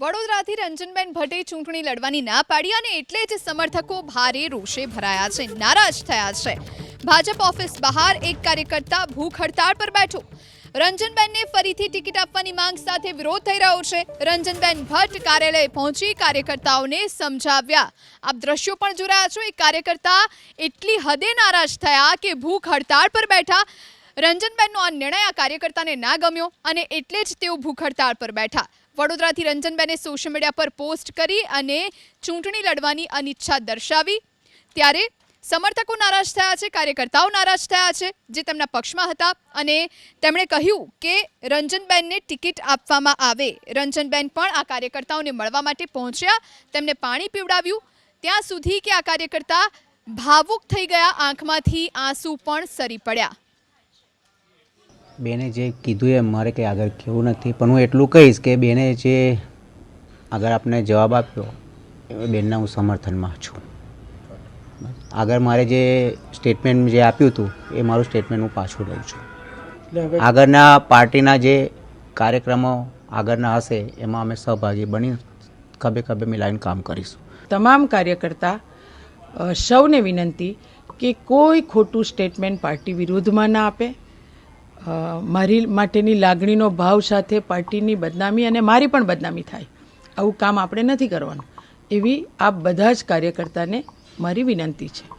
વડોદરાથી રંજનબેન ભટ્ટે ચૂંટણી લડવાની ના પાડી અને એટલે જ સમર્થકો ભારે રોષે ભરાયા છે, નારાજ થયા છે. ભાજપ ઓફિસ બહાર, એક કાર્યકર્તા ભૂખ હડતાળ પર બેઠો. રંજનબેનને ફરીથી ટિકિટ આપવાની માંગ સાથે વિરોધ થઈ રહ્યો છે. રંજનબેન ભટ્ટ કાર્યાલય પહોંચી કાર્યકર્તાઓને સમજાવ્યા. આપ દ્રશ્યો પણ રહ્યા છો. એક કાર્યકર્તા એટલી હદે નારાજ થયા કે ભૂખ હડતાળ પર બેઠા. રંજનબેનનો આ નિર્ણય આ કાર્યકર્તાને ના ગમ્યો અને એટલે જ તેઓ ભૂખ હડતાળ પર બેઠા. વડોદરાથી રંજનબેને સોશિયલ મીડિયા પર પોસ્ટ કરી અને ચૂંટણી લડવાની અનિચ્છા દર્શાવી. ત્યારે સમર્થકો નારાજ થયા છે, કાર્યકર્તાઓ નારાજ થયા છે, જે તેમના પક્ષમાં હતા અને તેમણે કહ્યું કે રંજનબેનને ટિકિટ આપવામાં આવે. રંજનબેન પણ આ કાર્યકર્તાઓને મળવા માટે પહોંચ્યા, તેમને પાણી પીવડાવ્યું. ત્યાં સુધી કે આ કાર્યકર્તા ભાવુક થઈ ગયા, આંખમાંથી આંસુ પણ સરી પડ્યા. બેને જે કીધું એ મારે કંઈ આગળ કહેવું નથી પણ હું એટલું કહીશ કે બેને જે આગળ આપને જવાબ આપ્યો એ બેનના હું સમર્થનમાં છું. આગળ મારે જે સ્ટેટમેન્ટ જે આપ્યું હતું એ મારું સ્ટેટમેન્ટ હું પાછું લઉં છું. આગળના પાર્ટીના જે કાર્યક્રમો આગળના હશે એમાં અમે સહભાગી બની ખભે ખભે મિલાવીને કામ કરીશું. તમામ કાર્યકર્તા સૌને વિનંતી કે કોઈ ખોટું સ્ટેટમેન્ટ પાર્ટી વિરુદ્ધમાં ના આપે. મારી માટેની લાગણીનો ભાવ સાથે પાર્ટીની બદનામી અને મારી પણ બદનામી થાય. આવું કામ આપણે નથી કરવાનું. એવી આ બધા જ કાર્યકર્તાને મારી વિનંતી છે.